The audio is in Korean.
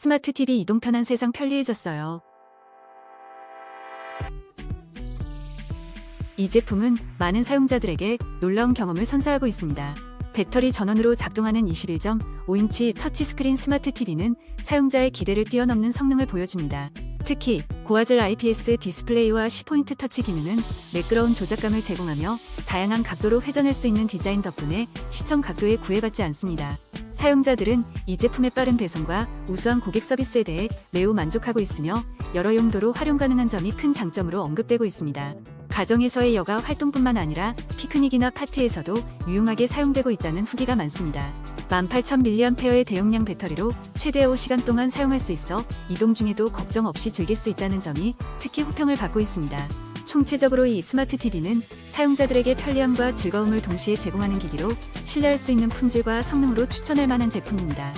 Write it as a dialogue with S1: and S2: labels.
S1: 스마트 TV 이동 편한 세상 편리해졌어요. 이 제품은 많은 사용자들에게 놀라운 경험을 선사하고 있습니다. 배터리 전원으로 작동하는 21.5인치 터치스크린 스마트 TV는 사용자의 기대를 뛰어넘는 성능을 보여줍니다. 특히 고화질 IPS 디스플레이와 10포인트 터치 기능은 매끄러운 조작감을 제공하며 다양한 각도로 회전할 수 있는 디자인 덕분에 시청 각도에 구애받지 않습니다. 사용자들은 이 제품의 빠른 배송과 우수한 고객 서비스에 대해 매우 만족하고 있으며 여러 용도로 활용 가능한 점이 큰 장점으로 언급되고 있습니다. 가정에서의 여가 활동뿐만 아니라 피크닉이나 파티에서도 유용하게 사용되고 있다는 후기가 많습니다. 18,000mAh의 대용량 배터리로 최대 5시간 동안 사용할 수 있어 이동 중에도 걱정 없이 즐길 수 있다는 점이 특히 호평을 받고 있습니다. 총체적으로 이 스마트 TV는 사용자들에게 편리함과 즐거움을 동시에 제공하는 기기로 신뢰할 수 있는 품질과 성능으로 추천할 만한 제품입니다.